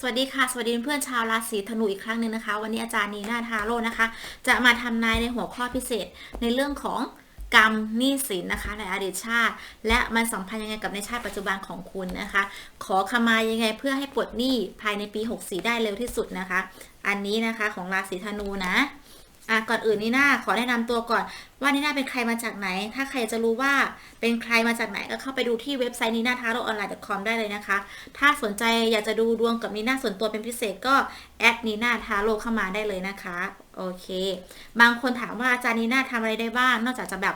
สวัสดีค่ะ สวัสดีเพื่อนชาวราศีธนูอีกครั้งหนึ่งนะคะ วันนี้อาจารย์นีนาทาโร่นะคะ จะมาทำนายในหัวข้อพิเศษในเรื่องของกรรมหนี้สินนะคะในอดีตชาติ และมันสัมพันธ์ยังไงกับในชาติปัจจุบันของคุณนะคะ ขอขมายังไงเพื่อให้ปลดหนี้ภายในปี 64 ได้เร็วที่สุดนะคะ อันนี้นะคะของราศีธนูนะ อะก่อนอื่นนี่นาขอแนะนำตัวก่อน ว่านี่นาเป็นใครมาจากไหน ถ้าใครจะรู้ว่าเป็นใครมาจากไหนก็เข้าไปดูที่เว็บไซต์นีนาทาโร่ออนไลน์ .com ได้เลยนะคะ ถ้าสนใจอยากจะดูดวงกับนีนาส่วนตัวเป็นพิเศษก็แอดนีนาทาโร่เข้ามาได้เลยนะคะโอเค บางคนถามว่าอาจารย์นีนาทำอะไรได้บ้าง นอกจากจะแบบ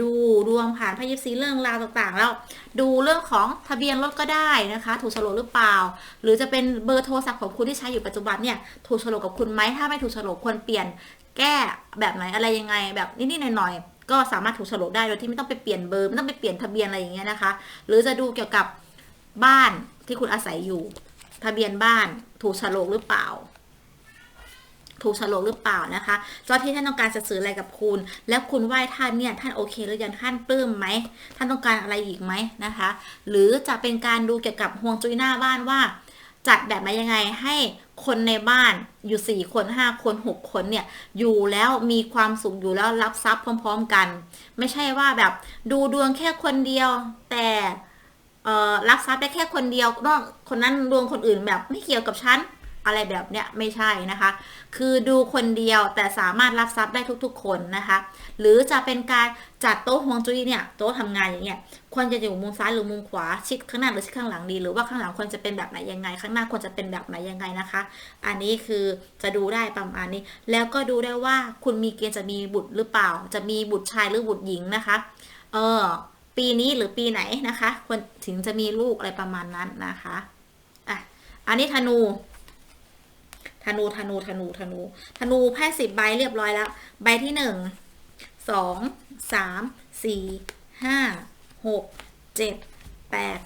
ดูดวงผ่านพยิบซีเรื่องราวต่างๆ แล้ว ดูเรื่องของทะเบียนรถก็ได้นะคะ ถูกโฉลกหรือเปล่า หรือจะเป็นเบอร์โทรศัพท์ของคุณที่ใช้อยู่ปัจจุบันเนี่ย ถูกโฉลกกับคุณไหมถ้าไม่ถูกโฉลกควรเปลี่ยน แก้แบบไหนอะไรยังไงแบบนิดๆหน่อยๆก็สามารถถูกฉลกได้โดยที่ไม่ต้องไปเปลี่ยนเบอร์ไม่ต้องไปเปลี่ยนทะเบียนอะไรอย่างเงี้ยนะคะ หรือจะดูเกี่ยวกับบ้านที่คุณอาศัยอยู่ ทะเบียนบ้านถูกฉลกหรือเปล่า ถูกฉลกหรือเปล่านะคะเจ้าที่ท่านต้องการจะสื่ออะไรกับคุณ แล้วคุณไหว้ท่านเนี่ยท่านโอเคหรือยังท่านปลื้มไหมท่านต้องการอะไรอีกไหมนะคะ หรือจะเป็นการดูเกี่ยวกับห่วงจุ้ยหน้าบ้านว่า จัดแบบไหนยังไงให้ คนในบ้านอยู่สี่คนห้าคนหกคนเนี่ย อยู่แล้วมีความสุขอยู่แล้วรับทรัพย์พร้อม ๆ กัน ไม่ใช่ว่าแบบดูดวงแค่คนเดียว แต่เออรับทรัพย์ได้แค่คนเดียวนอกคนนั้นดวงคนอื่นแบบไม่เกี่ยวกับฉัน อะไรแบบเนี้ยไม่ใช่นะคะ คือดูคนเดียวแต่สามารถรับทรัพย์ได้ทุกๆ คนนะคะ หรือจะเป็นการจัดโต๊ะฮวงจุ้ยเนี่ยโต๊ะทำงานอย่างเงี้ยควรจะอยู่มุมซ้ายหรือมุมขวาชิดข้างหน้าหรือชิดข้างหลังดี หรือว่าข้างหลังควรจะเป็นแบบไหนยังไง ข้างหน้าควรจะเป็นแบบไหนยังไงนะคะ อันนี้คือจะดูได้ประมาณนี้ แล้วก็ดูได้ว่าคุณมีเกณฑ์จะมีบุตรหรือเปล่า จะมีบุตรชายหรือบุตรหญิงนะคะเออปีนี้หรือปีไหนนะคะควรถึงจะมีลูกอะไรประมาณนั้นนะคะอะอันนี้ธนู ธนูธนูธนูธนูธนูไพ่สิบใบเรียบร้อยแล้ว ใบที่หนึ่งสองสามสี่ห้าหกเจ็ดแปด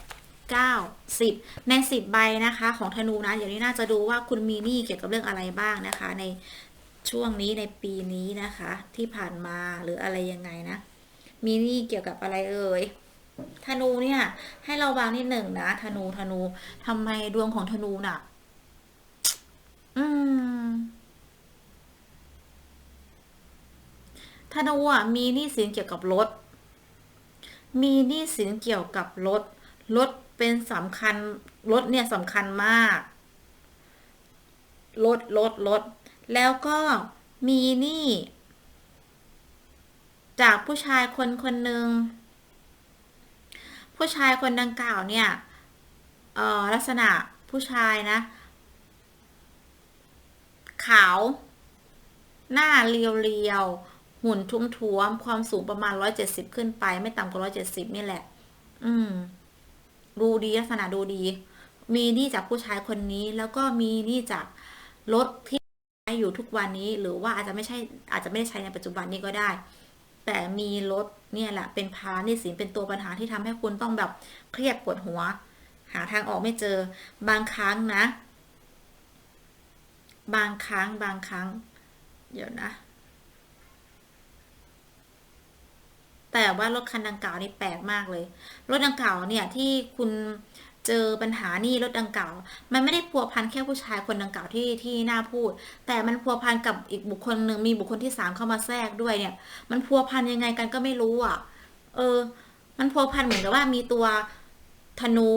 เก้าสิบในสิบใบนะคะ ของธนูนะเดี๋ยวนี้น่าจะดูว่าคุณมีหนี้เกี่ยวกับเรื่องอะไรบ้างนะคะ ในช่วงนี้ในปีนี้นะคะ ที่ผ่านมาหรืออะไรยังไงนะ มีหนี้เกี่ยวกับอะไรเอ่ยธนูเนี่ย ให้เราวางนิดหนึ่งนะธนูธนูทำไมดวงของธนูน่ะ อืมธนูอะมีหนี้สินเกี่ยวกับรถ มีหนี้สินเกี่ยวกับรถ รถเป็นสำคัญ รถเนี่ยสำคัญมาก รถรถรถ แล้วก็มีหนี้จากผู้ชายคนคนหนึ่ง ผู้ชายคนดังกล่าวเนี่ยเอ่อลักษณะผู้ชายนะ ขาว หน้าเรียวๆ หุ่นทุ้มๆ ความสูงประมาณ170ขึ้นไป ไม่ต่ำกว่า170นี่แหละ อืม ดูดีลักษณะดูดี มีนี้จากผู้ชายคนนี้ แล้วก็มีนี้จากรถที่ใช้อยู่ทุกวันนี้ หรือว่าอาจจะไม่ใช่ อาจจะไม่ได้ใช้ในปัจจุบันนี้ก็ได้ แต่มีรถเนี่ยแหละ เป็นภาระหนี้สินเป็นตัวปัญหาที่ทำให้คุณต้องแบบเครียดปวดหัว หาทางออกไม่เจอบางครั้งนะ บางครั้งบางครั้ง เดี๋ยวนะ แต่ว่ารถคันดังกล่าวนี่แปลกมากเลย รถดังกล่าวเนี่ยที่คุณเจอปัญหานี่รถดังกล่าว มันไม่ได้พัวพันแค่ผู้ชายคนดังกล่าวที่ที่น่าพูด แต่มันพัวพันกับอีกบุคคลหนึ่งมีบุคคลที่สามเข้ามาแทรกด้วยเนี่ย มันพัวพันยังไงกันก็ไม่รู้อะ เออ มันพัวพันเหมือนกับว่ามีตัวธนู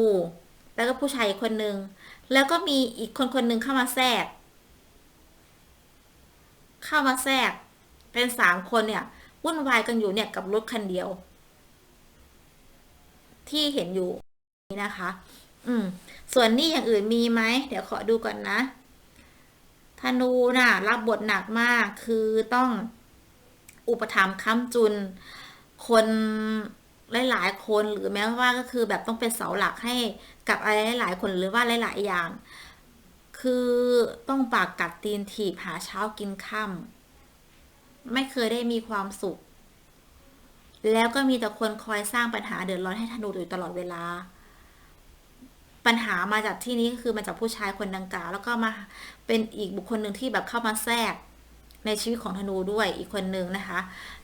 แล้วก็ผู้ชายอีกคนหนึ่งแล้วก็มีอีกคนคนหนึ่งเข้ามาแทรก เข้ามาแทรก เป็นสามคนเนี่ยวุ่นวายกันอยู่เนี่ยกับรถคันเดียว ที่เห็นอยู่นี่นะคะ อืม ส่วนนี้อย่างอื่นมีไหมเดี๋ยวขอดูก่อนนะธนูน่ะ รับบทหนักมาก คือต้องอุปถัมภ์ค้ำจุน คนหลายๆคนหรือแม้ว่าก็คือแบบต้องเป็นเสาหลักให้กับอะไรหลายๆคนหรือว่าหลาย ๆ อย่าง คือต้องปากกัดตีนถีบหาเช้ากินค่ำไม่เคยได้มีความสุข แล้วก็มีแต่คนคอยสร้างปัญหาเดือดร้อนให้ธนูอยู่ตลอดเวลา ปัญหามาจากที่นี้ก็คือมาจากผู้ชายคนดังกล่าว แล้วก็มาเป็นอีกบุคคลหนึ่งที่แบบเข้ามาแทรกในชีวิตของธนูด้วยอีกคนหนึ่งนะคะ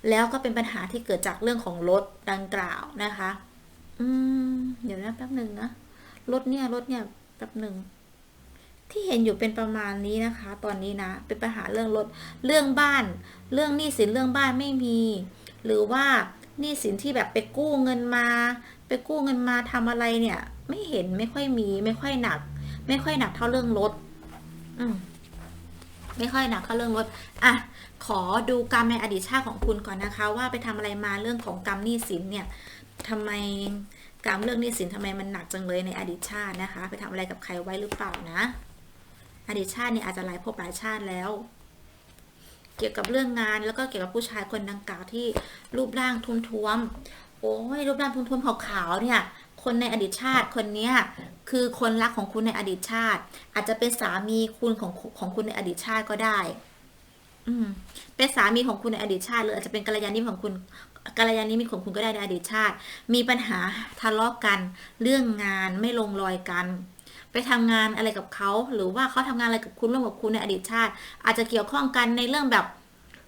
แล้วก็เป็นปัญหาที่เกิดจากเรื่องของรถดังกล่าวนะคะ อืม เดี๋ยวนะแป๊บหนึ่งนะรถเนี่ยรถเนี่ยแป๊บหนึ่ง ที่เห็นอยู่เป็นประมาณนี้นะคะ ตอนนี้นะเป็นปัญหาเรื่องรถเรื่องบ้าน เรื่องหนี้สินเรื่องบ้านไม่มี หรือว่าหนี้สินที่แบบไปกู้เงินมา ไปกู้เงินมาทำอะไรเนี่ย ไม่เห็นไม่ค่อยมี ไม่ค่อยหนัก ไม่ค่อยหนักเท่าเรื่องรถอืมไม่ค่อยหนักเท่าเรื่องรถอะขอดูกรรมในอดีตชาติของคุณก่อนนะคะ ว่าไปทำอะไรมาเรื่องของกรรมหนี้สินเนี่ยทำไมกรรมเรื่องหนี้สินทำไมมันหนักจังเลยในอดีตชาตินะคะ ไปทำอะไรกับใครไว้หรือเปล่านะ อดีตชาติเนี่ยอาจจะหลายภพหลายชาติแล้ว เกี่ยวกับเรื่องงานแล้วก็เกี่ยวกับผู้ชายคนดังกล่าวที่รูปร่างทุ้มท้วมๆโอ้ยรูปร่างทุ้มท้วมๆขาวๆเนี่ยคนในอดีตชาติคนเนี้ยคือคนรักของคุณในอดีตชาติ อาจจะเป็นสามีคุณของของคุณในอดีตชาติก็ได้ อืมเป็นสามีของคุณในอดีตชาติ หรืออาจจะเป็นกัลยาณมิตรของคุณกัลยาณมิตรของคุณก็ได้ในอดีตชาติ มีปัญหาทะเลาะกัน เรื่องงานไม่ลงรอยกัน ทำงานอะไรกับเขา หรือว่าเขาทำงานอะไรกับคุณร่วมกับคุณในอดีตชาติ อาจจะเกี่ยวข้องกันในเรื่องแบบ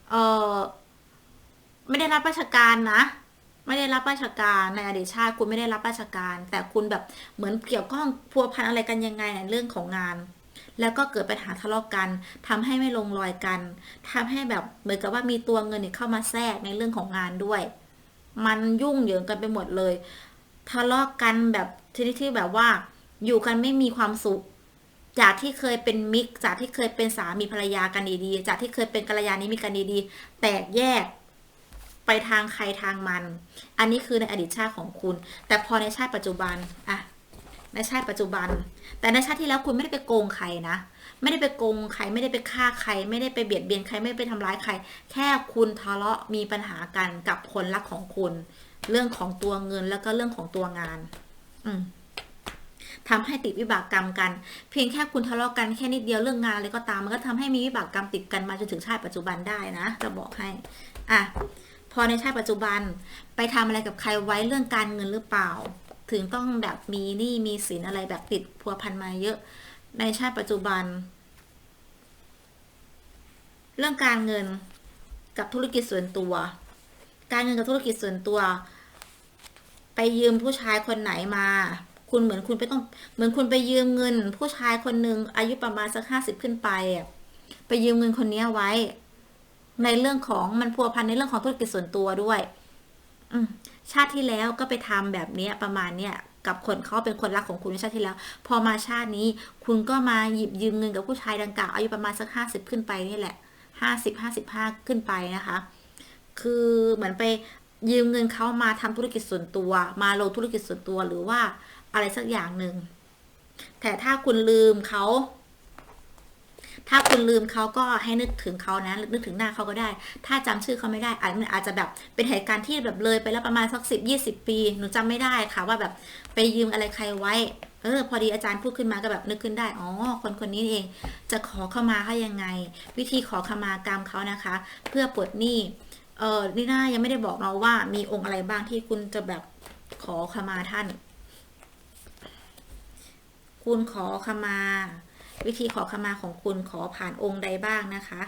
เออไม่ได้รับราชการนะไม่ได้รับราชการในอดีตชาติ คุณไม่ได้รับราชการ แต่คุณแบบเหมือนเกี่ยวข้องพัวพันอะไรกันยังไงในเรื่องของงาน แล้วก็เกิดปัญหาทะเลาะกันทำให้ไม่ลงรอยกันทำให้แบบเหมือนกับว่ามีตัวเงินเนี่ยเข้ามาแทรกในเรื่องของงานด้วย มันยุ่งเหยิงกันไปหมดเลย ทะเลาะกันแบบชนิดที่แบบว่า อยู่กันไม่มีความสุข จากที่เคยเป็นมิตรจากที่เคยเป็นสามีภรรยากันดีๆ จากที่เคยเป็นกัลยาณมิตรกันดีๆ แตกแยกไปทางใครทางมัน อันนี้คือในอดีตชาติของคุณ แต่พอในชาติปัจจุบันอะในชาติปัจจุบัน แต่ในชาติที่แล้วคุณไม่ได้ไปโกงใครนะ ไม่ได้ไปโกงใคร ไม่ได้ไปฆ่าใคร ไม่ได้ไปเบียดเบียนใคร ไม่ได้ไปทำร้ายใคร แค่คุณทะเลาะมีปัญหากันกับคนรักของคุณ เรื่องของตัวเงินแล้วก็เรื่องของตัวงาน อืม ทำให้ติดวิบากกรรมกัน เพียงแค่คุณทะเลาะกันแค่นิดเดียวเรื่องงานอะไรก็ตามมันก็ทำให้มีวิบากกรรมติดกันมาจนถึงชาติปัจจุบันได้นะ จะบอกให้ อะ พอในชาติปัจจุบันไปทำอะไรกับใครไว้เรื่องการเงินหรือเปล่า ถึงต้องแบบมีหนี้มีสินอะไรแบบติดพัวพันมาเยอะ ในชาติปัจจุบัน เรื่องการเงินกับธุรกิจส่วนตัว การเงินกับธุรกิจส่วนตัว ไปยืมผู้ชายคนไหนมา คุณเหมือนคุณไปต้อง เหมือนคุณไปยืมเงิน ผู้ชายคนหนึ่งอายุประมาณสักห้าสิบขึ้นไปอะไปยืมเงินคนนี้ไว้ ในเรื่องของมันพัวพันในเรื่องของธุรกิจส่วนตัวด้วย อืชาติที่แล้วก็ไปทำแบบเนี้ย ประมาณเนี้ยกับคนเขาเป็นคนรักของคุณในชาติที่แล้ว พอมาชาตินี้ คุณก็มาหยิบยืมเงินกับผู้ชายดังกล่าวอายุประมาณสักห้าสิบขึ้นไปนี่แหละห้าสิบห้าสิบห้าขึ้นไปนะคะ คือเหมือนไปยืมเงินเขามาทำธุรกิจส่วนตัว มาลงธุรกิจส่วนตัวหรือว่า อะไรสักอย่างหนึ่ง แต่ถ้าคุณลืมเขา ถ้าคุณลืมเขาก็ให้นึกถึงเขานะนึกถึงหน้าเขาก็ได้ ถ้าจำชื่อเขาไม่ได้อาจอาจจะแบบเป็นเหตุการณ์ที่แบบเลยไปแล้วประมาณสักสิบยี่สิบปี หนูจำไม่ได้ค่ะ ว่าแบบไปยืมอะไรใครไว้ เออ พอดีอาจารย์พูดขึ้นมาก็แบบนึกขึ้นได้ อ๋อ คนคนนี้เอง จะขอเข้ามาเขายังไง วิธีขอขมากรรมเขานะคะ เพื่อปลดหนี้เออนี่น่ายังไม่ได้บอกเราว่ามีองค์อะไรบ้างที่คุณจะแบบขอขมาท่าน คุณขอขมา วิธีขอขมาของคุณขอผ่านองค์ใดบ้างนะคะ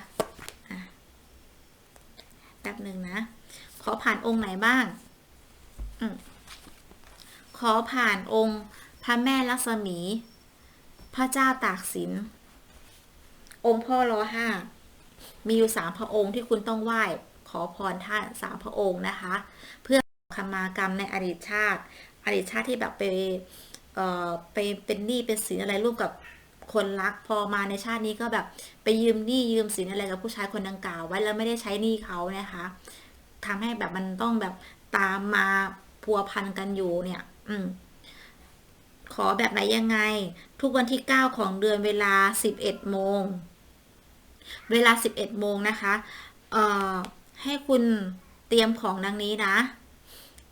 แป๊บหนึ่งนะ ขอผ่านองค์ไหนบ้างอขอผ่านองค์ พระแม่ลักษมี พระเจ้าตากสิน องค์พ่อรอห้า มีอยู่สามพระองค์ที่คุณต้องไหว้ ขอพรท่านสามพระองค์นะคะ เพื่อขมากรรมในอดีตชาติ อดีตชาติที่แบบไป ไปเป็นหนี้เป็นสินอะไรร่วมกับคนรักพอมาในชาตินี้ก็แบบไปยืมหนี้ยืมสินอะไรกับผู้ชายคนดังกล่าวไว้แล้วไม่ได้ใช้หนี้เขานะคะทำให้แบบมันต้องแบบตามมาพัวพันกันอยู่เนี่ย อืม ขอแบบไหนยังไง ทุกวันที่ 9 ของเดือนเวลา 11โมง เวลา 11โมงนะคะ เอ่อ ให้คุณเตรียมของดังนี้นะ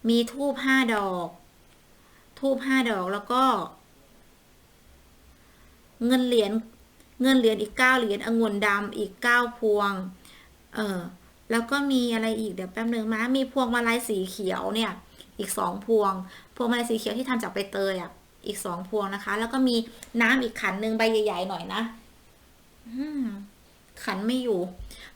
มีทูบห้าดอก ทูบห้าดอกแล้วก็ เงินเหรียญเงินเหรียญอีกเก้าเหรียญองุ่นดำอีกเก้าพวง เออแล้วก็มีอะไรอีกเดี๋ยวแป๊บนึงมามีพวงมาลัยสีเขียวเนี่ย อีกสองพวง พวงมาลัยสีเขียวที่ทำจากใบเตยอะ อีกสองพวงนะคะ แล้วก็มีน้ำอีกขันหนึ่งใบใหญ่ๆหน่อยนะขันไม่อยู่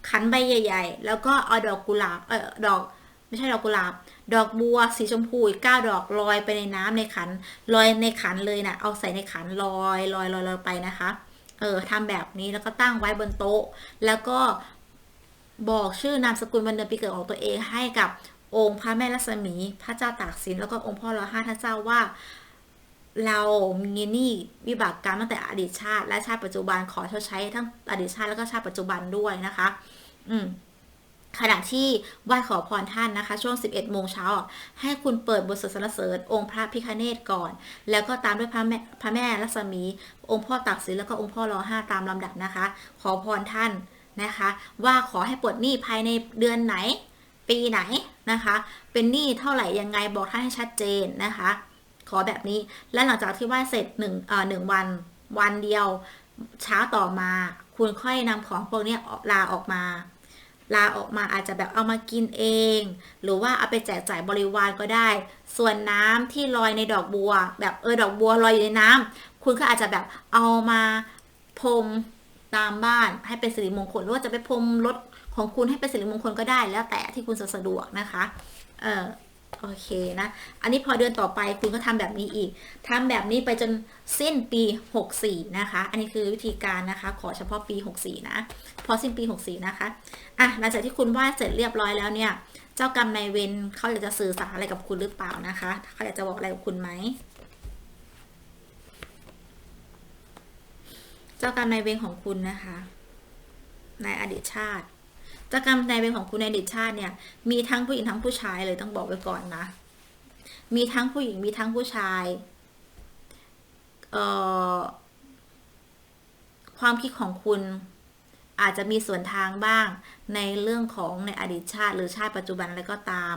ขันใบใหญ่ ๆ แล้วก็เอาดอกกุหลาบเออดอก ไม่ใช่ดอกกุหลาบ ดอกบัวสีชมพูอีกเก้าดอกลอยไปในน้ำในขันลอยในขันเลยนะเอาใส่ในขันลอยลอยลอยลอยไปนะคะเอเออทำแบบนี้แล้วก็ตั้งไว้บนโต๊ะ แล้วก็บอกชื่อนามสกุลวันเดือนปีเกิดของตัวเองให้กับองค์พระแม่ลักษมีพระเจ้าตากสินแล้วก็องค์พ่อรอห้าท่านเจ้าว่า เรามีหนี้วิบากกรรมตั้งแต่อดีตชาติ และชาติปัจจุบันขอชดใช้ทั้งอดีตชาติแล้วก็ชาติปัจจุบันด้วยนะคะ อืม ขณะที่ไหว้ขอพรท่านนะคะ ช่วง 11 โมงเช้า ให้คุณเปิดบทสวดสรรเสริญองค์พระพิคเนตก่อน แล้วก็ตามด้วยพระแม่พระแม่ลักษมี องค์พ่อตักสินแล้วก็องค์พ่อรอห้าตามลำดับนะคะ ขอพรท่านนะคะ ว่าขอให้ปลดหนี้ภายในเดือนไหน ปีไหนนะคะ เป็นหนี้เท่าไหร่ยังไงบอกท่านให้ชัดเจนนะคะ ขอแบบนี้และหลังจากที่ไหว้เสร็จหนึ่งเอ่อหนึ่งวันวันเดียวเช้าต่อมา คุณค่อยนำของพวกนี้ลาออกมา ลาออกมาอาจจะแบบเอามากินเอง หรือว่าเอาไปแจกจ่ายบริวารก็ได้ ส่วนน้ำที่ลอยในดอกบัว แบบเออดอกบัวลอยอยู่ในน้ำคุณก็อาจจะแบบเอามาพรมตามบ้านให้เป็นสิริมงคลหรือว่าจะไปพรมรถของคุณให้เป็นสิริมงคลก็ได้แล้วแต่ที่คุณสะดวกนะคะ เออ โอเคนะ อันนี้พอเดือนต่อไปคุณก็ทำแบบนี้อีกทำแบบนี้ไปจนสิ้นปี 64 นะคะ อันนี้คือวิธีการนะคะ ขอเฉพาะปี 64 นะ พอสิ้นปี 64 นะคะ อะ หลังจากที่คุณไหว้เสร็จเรียบร้อยแล้วเนี่ย เจ้ากรรมนายเวรเขาอยากจะสื่อสารอะไรกับคุณหรือเปล่านะคะ เขาอยากจะบอกอะไรกับคุณไหม เจ้ากรรมนายเวรของคุณนะคะ ในอดีตชาติ จากรรมนายเวรของคุณในอดีตชาติเนี่ย มีทั้งผู้หญิงทั้งผู้ชายเลยต้องบอกไว้ก่อนนะ มีทั้งผู้หญิงมีทั้งผู้ชาย เอ่อ ความคิดของคุณอาจจะมีส่วนทางบ้างในเรื่องของในอดีตชาติ หรือชาติปัจจุบันอะไรก็ตาม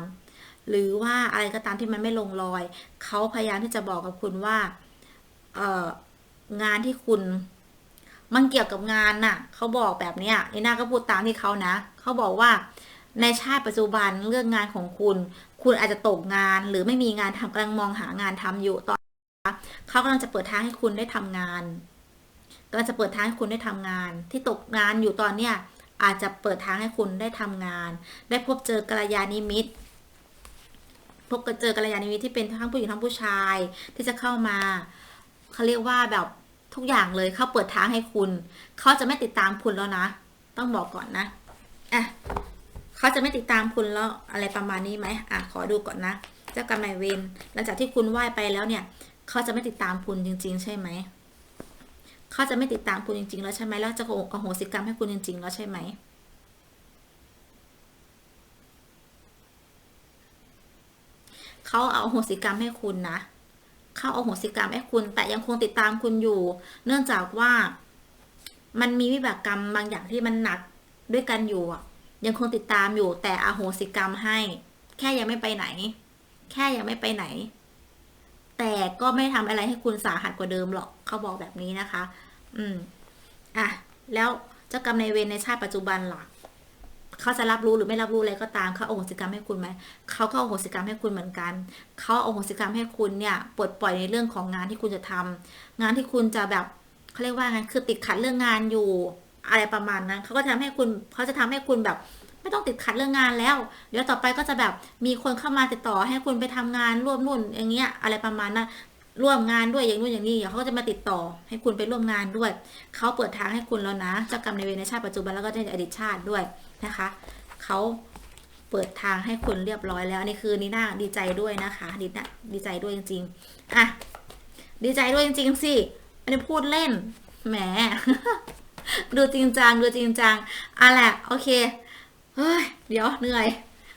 หรือว่าอะไรก็ตามที่มันไม่ลงรอย เขาพยายามที่จะบอกกับคุณว่า เอ่อ งานที่คุณ มันเกี่ยวกับงานน่ะเขาบอกแบบเนี้ยนีน่าก็พูดตามที่เขานะเขาบอกว่าในชาติปัจจุบันเรื่องงานของคุณ คุณอาจจะตกงานหรือไม่มีงานทำกำลังมองหางานทำอยู่ตอนเขากำลังจะเปิดทางให้คุณได้ทำงานกำลังจะเปิดทางให้คุณได้ทำงาน ที่ตกงานอยู่ตอนเนี้ยอาจจะเปิดทางให้คุณได้ทำงาน ได้พบเจอกัลยาณิมิตรพบเจอกัลยาณิมิตรที่เป็นทั้งผู้หญิงทั้งผู้ชายที่จะเข้ามาเขาเรียกว่าแบบ ทุกอย่างเลยเขาเปิดทางให้คุณ เขาจะไม่ติดตามคุณแล้วนะ ต้องบอกก่อนนะอะเขาจะไม่ติดตามคุณแล้วอะไรประมาณนี้ไหมอะขอดูก่อนนะเจ้ากรรมนายเวรหลังจากที่คุณไหว้ไปแล้วเนี่ย เขาจะไม่ติดตามคุณจริง ๆ ใช่ไหมเขาจะไม่ติดตามคุณจริง ๆ แล้วใช่ไหมแล้วจะอโหสิกรรมให้คุณจริง ๆ แล้วใช่ไหมเขาเอาโหสิกรรมให้คุณนะ เขาเอาโหสิกรรมให้คุณ แต่ยังคงติดตามคุณอยู่ เนื่องจากว่า มันมีวิบากกรรมบางอย่างที่มันหนักด้วยกันอยู่ยังคงติดตามอยู่ แต่อโหสิกรรมให้ แค่ยังไม่ไปไหน แค่ยังไม่ไปไหน แต่ก็ไม่ทำอะไรให้คุณสาหัสกว่าเดิมหรอกเขาบอกแบบนี้นะคะ อืม อะ แล้วเจ้ากรรมในเวรในชาติปัจจุบันล่ะ เขาจะรับรู้หรือไม่รับรู้อะไรก็ตามเขาเอาโหสิกรรมให้คุณไหมเขาก็เอาโหสิกรรมให้คุณเหมือนกันเขาเอาโหสิกรรมให้คุณเนี่ยปลดปล่อยในเรื่องของงานที่คุณจะทำงานที่คุณจะแบบเขาเรียกว่าไงคือติดขัดเรื่องงานอยู่อะไรประมาณนั้นเขาก็จะทำให้คุณเขาจะทำให้คุณแบบไม่ต้องติดขัดเรื่องงานแล้ว เดี๋ยวต่อไปก็จะแบบมีคนเข้ามาติดต่อให้คุณไปทำงานร่วมนู่นอย่างเงี้ยอะไรประมาณนั้นร่วมงานด้วยอย่างนู่นอย่างนี้เดี๋ยวเขาก็จะมาติดต่อให้คุณไปร่วมงานด้วย เขาเปิดทางให้คุณแล้วนะเจ้ากรรมในเวรในชาติปัจจุบันแล้วก็ในอดีตชาติด้วย นะคะเขาเปิดทางให้คุณเรียบร้อยแล้วอันนี่คือนีน่าดีใจด้วยนะคะดีนะดีใจด้วยจริงๆอะดีใจด้วยจริงๆสิอันนี้พูดเล่นแหมดูจริงจังดูจริงจังอะแหละโอเคเฮ้ยเดี๋ยวเหนื่อย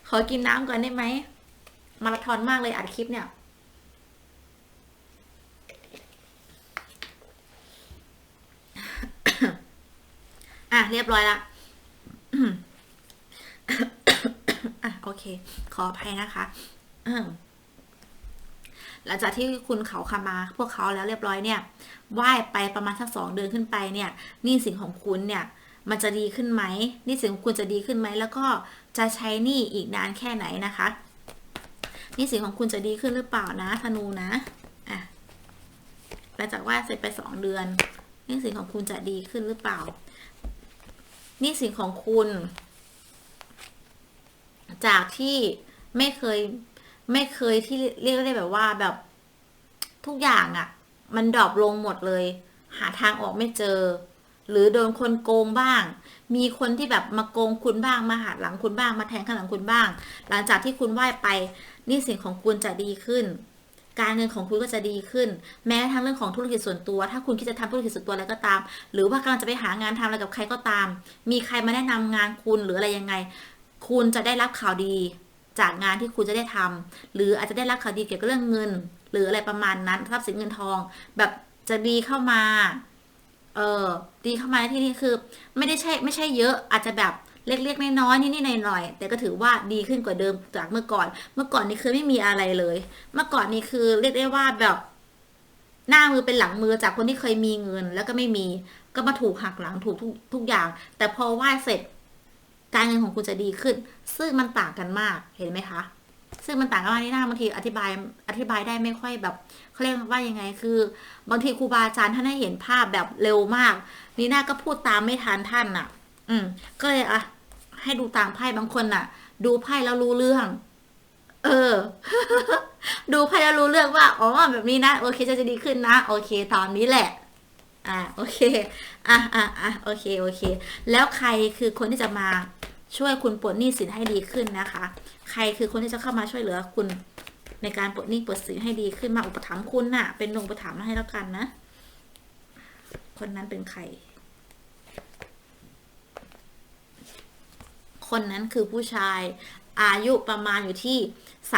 ขอกินน้ำก่อนได้ไหมมาราธอนมากเลยอัดคลิปเนี่ยอะเรียบร้อยละ อะโอเค ขออภัยนะคะหลังจากที่คุณเขาคามา พวกเขาแล้วเรียบร้อยเนี่ยไหว้ไปประมาณสักสองเดือนขึ้นไปเนี่ยนี่สินของคุณเนี่ย มันจะดีขึ้นไหมนี่สินของคุณจะดีขึ้นไหมแล้วก็จะใช้นี้อีกนานแค่ไหนนะคะนี่สินของคุณจะดีขึ้นหรือเปล่านะธนูนะอะหลังจากไหว้เสร็จไปสองเดือนนี่สินของคุณจะดีขึ้นหรือเปล่านี่สินของคุณ จากที่ไม่เคย ไม่เคยที่เรียกได้แบบว่าแบบทุกอย่างอะ่ะ มันดรอปลงหมดเลย หาทางออกไม่เจอ หรือโดนคนโกงบ้าง มีคนที่แบบมาโกงคุณบ้างมาหักหลังคุณบ้างมาแทงข้างหลังคุณบ้าง หลังจากที่คุณไหว้ไปนี่สินของคุณจะดีขึ้น การเงินของคุณก็จะดีขึ้น แม้ทั้งเรื่องของธุรกิจส่วนตัว ถ้าคุณคิดจะทำธุรกิจส่วนตัวอะไรก็ตาม หรือว่ากำลังจะไปหางานทำอะไรกับใครก็ตาม มีใครมาแนะนำงานคุณหรืออะไรยังไง คุณจะได้รับข่าวดีจากงานที่คุณจะได้ทำหรืออาจจะได้รับข่าวดีเกี่ยวกับเรื่องเงิน หรืออะไรประมาณนั้นทรัพย์สินเงินทอง แบบจะดีเข้ามา เออดีเข้ามาในที่นี้คือ ไม่ได้ใช่ไม่ใช่เยอะอาจจะแบบเล็กๆน้อยๆนิดๆหน่อยๆแต่ก็ถือว่าดีขึ้นกว่าเดิมจากเมื่อก่อน เมื่อก่อนนี่คือไม่มีอะไรเลย เมื่อก่อนนี่คือเรียกได้ว่าแบบ หน้ามือเป็นหลังมือจากคนที่เคยมีเงิน แล้วก็ไม่มีก็มาถูกหักหลังถูกทุกทุกอย่าง แต่พอไหว้เสร็จ การเงินของคุณจะดีขึ้น ซึ่งมันต่างกันมากเห็นไหมคะ ซึ่งมันต่างกันมากนี่นะบางทีอธิบายอธิบายได้ไม่ค่อยแบบเขาเรียกว่ายังไงคือ บางทีครูบาอาจารย์ท่านให้เห็นภาพแบบเร็วมาก นี่น่าก็พูดตามไม่ทันท่านน่ะ อืม ก็เลยอะให้ดูตามไพ่บางคนน่ะ ดูไพ่แล้วรู้เรื่อง เออ ดูไพ่แล้วรู้เรื่องว่าอ๋อแบบนี้นะโอเคจะจะดีขึ้นนะโอเคตามนี้แหละ อ่าโอเคอะอะอะโอเคโอเค แล้วใครคือคนที่จะมาช่วยคุณปลดหนี้สินให้ดีขึ้นนะคะ ใครคือคนที่จะเข้ามาช่วยเหลือคุณในการปลดหนี้ปลดสินให้ดีขึ้นมาอุปถัมภ์คุณน่ะ เป็นองอุปถัมภ์มาให้แล้วกันนะ คนนั้นเป็นใคร คนนั้นคือผู้ชายอายุประมาณอยู่ที่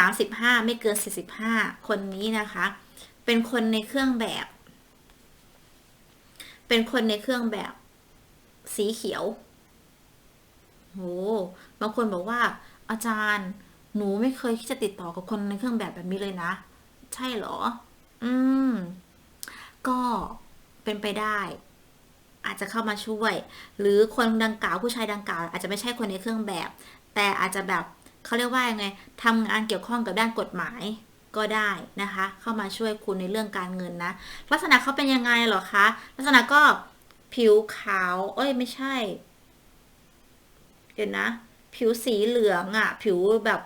35 ไม่เกิน 45 คนนี้นะคะ เป็นคนในเครื่องแบบ เป็นคนในเครื่องแบบสีเขียวโหบางคนบอกว่า อาจารย์ หนูไม่เคยคิดจะติดต่อกับคนในเครื่องแบบแบบนี้เลยนะ ใช่เหรอ อืม ก็เป็นไปได้ อาจจะเข้ามาช่วย หรือคนดังกล่าวผู้ชายดังกล่าว อาจจะไม่ใช่คนในเครื่องแบบ แต่อาจจะแบบเขาเรียกว่ายังไงทำงานเกี่ยวข้องกับด้านกฎหมาย ก็ได้นะคะ เข้ามาช่วยคุณในเรื่องการเงินนะ ลักษณะเขาเป็นยังไงหรอคะ ลักษณะก็ผิวขาว เอ้ยไม่ใช่ เดี๋ยวนะ ผิวสีเหลืองอะ่ะ ผิวแบบ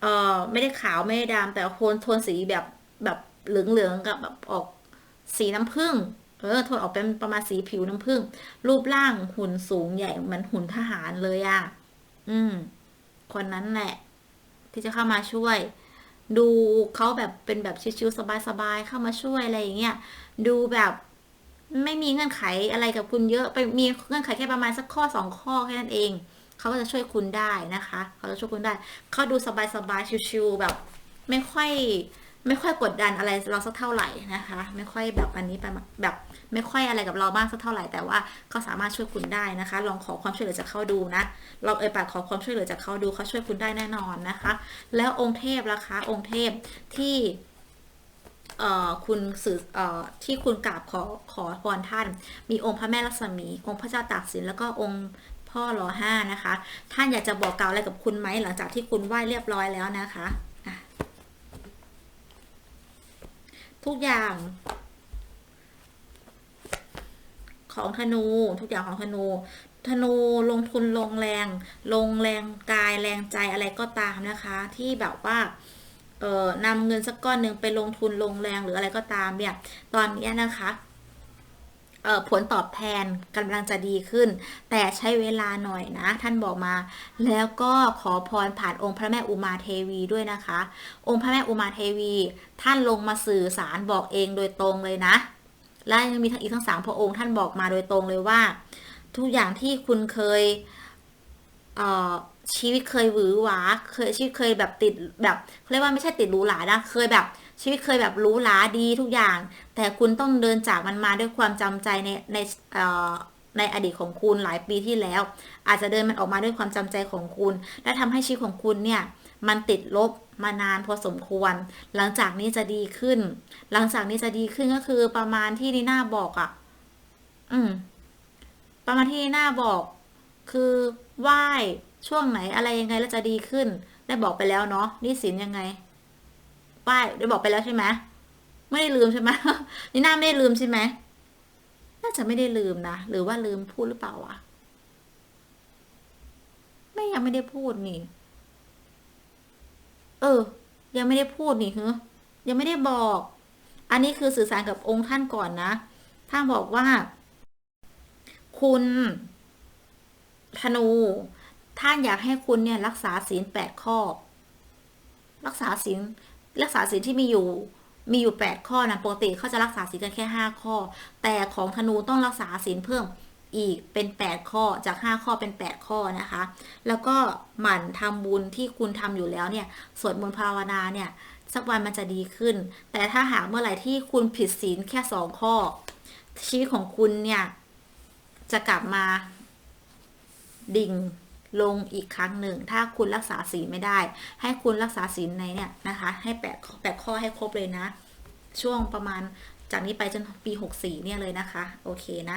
เออไม่ได้ขาวไม่ได้ดำแต่โทนโทนสีแบบแบบเหลืองๆกับแบบออกสีน้ำผึ้งเออโทนออกเป็นประมาณสีผิวน้ำผึ้งรูปร่างหุ่นสูงใหญ่เหมือนหุ่นทหารเลยอะ่ะ อืม คนนั้นแหละ ที่จะเข้ามาช่วย ดูเขาแบบเป็นแบบชิวๆสบายๆเข้ามาช่วยอะไรอย่างเงี้ยดูแบบไม่มีเงื่อนไขอะไรกับคุณเยอะไปมีเงื่อนไขแค่ประมาณสักข้อสองข้อแค่นั้นเองเขาก็จะช่วยคุณได้นะคะเขาจะช่วยคุณได้เขาดูสบายๆชิวๆแบบ ไม่ค่อย ไม่ค่อยกดดันอะไรเราสักเท่าไหร่นะคะ ไม่ค่อยแบบอันนี้ไปแบบไม่ค่อยอะไรกับเรามากสักเท่าไหร่ แต่ว่าเขาสามารถช่วยคุณได้นะคะ ลองขอความช่วยเหลือจากเขาดูนะลองเอ่ยปากขอความช่วยเหลือจากเขาดูเขาช่วยคุณได้แน่นอนนะคะ แล้วองค์เทพล่ะคะองค์เทพที่เอ่อคุณสื่อเอ่อที่คุณกราบขอขอพรท่าน มีองค์พระแม่ลักษมี องค์พระเจ้าตากสินแล้วก็องค์พ่อรอห้านะคะ ท่านอยากจะบอกกล่าวอะไรกับคุณไหมหลังจากที่คุณไหว้เรียบร้อยแล้วนะคะอะ ทุกอย่าง ของธนู ทุกอย่างของธนู ธนูลงทุนลงแรง ลงแรงกายแรงใจอะไรก็ตามนะคะ ที่แบบว่าเอ่อนำเงินสักก้อนหนึ่งไปลงทุนลงแรงหรืออะไรก็ตามเนี่ย ตอนนี้นะคะ ผลตอบแทนกำลังจะดีขึ้น แต่ใช้เวลาหน่อยนะ ท่านบอกมา แล้วก็ขอพรผ่านองค์พระแม่อุมาเทวีด้วยนะคะ องค์พระแม่อุมาเทวี ท่านลงมาสื่อสารบอกเองโดยตรงเลยนะ และยังมีทั้งอีกทั้งสามพระองค์ท่านบอกมาโดยตรงเลยว่า ทุกอย่างที่คุณเคย เอ่อชีวิตเคยหวือหวาเคยชีวิตเคยแบบติดแบบเขาเรียกว่าไม่ใช่ติดหรูหรานะเคยแบบชีวิตเคยแบบรู้หราดีทุกอย่าง แต่คุณต้องเดินจากมันมาด้วยความจำใจในในในอดีตของคุณหลายปีที่แล้ว อาจจะเดินมันออกมาด้วยความจำใจของคุณ และทำให้ชีวิตของคุณเนี่ย มันติดลบมานานพอสมควร หลังจากนี้จะดีขึ้น หลังจากนี้จะดีขึ้นก็คือประมาณที่นีน่าบอกอะ่ะ อืม ประมาณที่นีน่าบอก คือ ไหว้ช่วงไหนอะไรยังไงแล้วจะดีขึ้น ได้บอกไปแล้วเนาะนี่สินยังไงไหว้ได้บอกไปแล้วใช่ไหมไม่ได้ลืมใช่ไหมนี่น่าไม่ได้ลืมใช่ไหมน่าจะไม่ได้ลืมนะหรือว่าลืมพูดหรือเปล่าวะไม่ยังไม่ได้พูดนี่ เออ ยังไม่ได้พูดนี่เฮ้ยังไม่ได้บอก อันนี้คือสื่อสารกับองค์ท่านก่อนนะท่านบอกว่า คุณ ธนู ท่านอยากให้คุณเนี่ยรักษาศีลแปดข้อ รักษาศีลรักษาศีลที่มีอยู่มีอยู่แปดข้อนะปกติเขาจะรักษาศีลกันแค่ห้าข้อ แต่ของธนูต้องรักษาศีลเพิ่มอีกเป็นแปดข้อจากห้าข้อเป็นแปดข้อนะคะ แล้วก็หมั่นทำบุญที่คุณทำอยู่แล้วเนี่ยสวดมนต์ภาวนาเนี่ยสักวันมันจะดีขึ้น แต่ถ้าหากเมื่อไหร่ที่คุณผิดศีลแค่สองข้อ ชีวิตของคุณเนี่ยจะกลับมา ดิ่งลงอีกครั้งหนึ่ง ถ้าคุณรักษาศีลไม่ได้ ให้คุณรักษาศีลในเนี่ยนะคะ ให้แปดข้อแปดข้อให้ครบเลยนะ ช่วงประมาณจากนี้ไปจนปี 64 เนี่ยเลยนะคะ โอเคนะ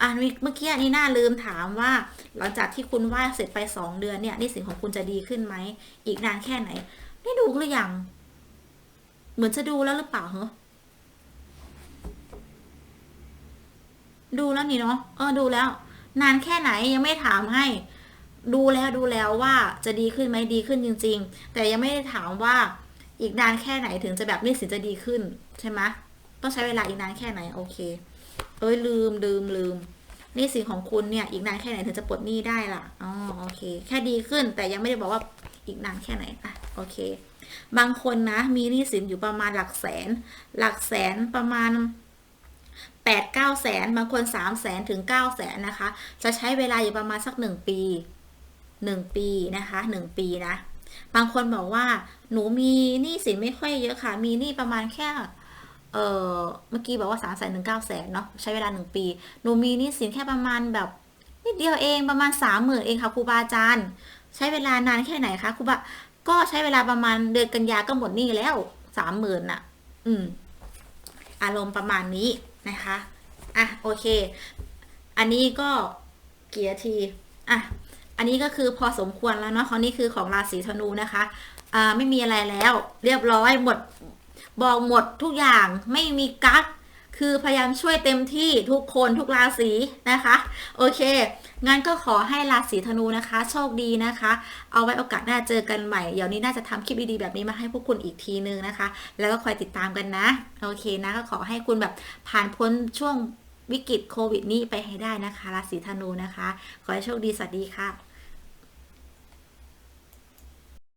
อ่าเมื่อกี้นี่น่าลืมถามว่า หลังจากที่คุณไหว้เสร็จไป 2 เดือนเนี่ยนี่สินของคุณจะดีขึ้นไหม อีกนานแค่ไหน ได้ดูหรือยัง เหมือนจะดูแล้วหรือเปล่าเหรอดูแล้วนี่เนาะเออดูแล้ว นานแค่ไหนยังไม่ถามให้ ดูแล้วดูแล้วว่าจะดีขึ้นไหมดีขึ้นจริง ๆ แต่ยังไม่ได้ถามว่าอีกนานแค่ไหนถึงจะแบบหนี่สินจะดีขึ้นใช่ไหมต้องใช้เวลาอีกนานแค่ไหนโอเค เอ้ยลืมลืมลืมนี่สินของคุณเนี่ยอีกนานแค่ไหนถึงจะปลดหนี้ได้ล่ะอ๋อโอเค แค่ดีขึ้นแต่ยังไม่ได้บอกว่าอีกนานแค่ไหนอะโอเค บางคนนะมีหนี้สินอยู่ประมาณหลักแสน หลักแสนประมาณ แปดเก้าแสนบางคนสามแสนถึงเก้าแสนนะคะ จะใช้เวลาอยู่ประมาณสักหนึ่งปีหนึ่งปีนะคะหนึ่งปีนะ บางคนบอกว่าหนูมีหนี้สินไม่ค่อยเยอะค่ะ มีหนี้ประมาณแค่เออเมื่อกี้บอกว่าสามแสนถึงเก้าแสนเนาะใช้เวลาหนึ่งปี หนูมีหนี้สินแค่ประมาณแบบนิดเดียวเองประมาณสามหมื่นเองค่ะครูบาอาจารย์ ใช้เวลานานแค่ไหนคะครูบาก็ใช้เวลาประมาณเดือนกันยาก็หมดหนี้แล้วสามหมื่นน่ะ อืม อารมณ์ประมาณนี้ นะคะ อะ โอเค อันนี้ก็เกียร์ที อะ อันนี้ก็คือพอสมควรแล้วเนาะคราวนี้คือของราศีธนูนะคะ อ่า ไม่มีอะไรแล้ว เรียบร้อยหมด บอกหมดทุกอย่าง ไม่มีกั๊ก คือพยายามช่วยเต็มที่ทุกคนทุกราศีนะคะ โอเค งั้นก็ขอให้ราศีธนูนะคะ โชคดีนะคะ เอาไว้โอกาสหน้าเจอกันใหม่ เดี๋ยวนี้น่าจะทำคลิปดีๆแบบนี้มาให้พวกคุณอีกทีนึงนะคะ แล้วก็คอยติดตามกันนะ โอเคนะ ก็ขอให้คุณแบบผ่านพ้นช่วงวิกฤตโควิดนี้ไปให้ได้นะคะ ราศีธนูนะคะ ขอให้โชคดี สวัสดีค่ะ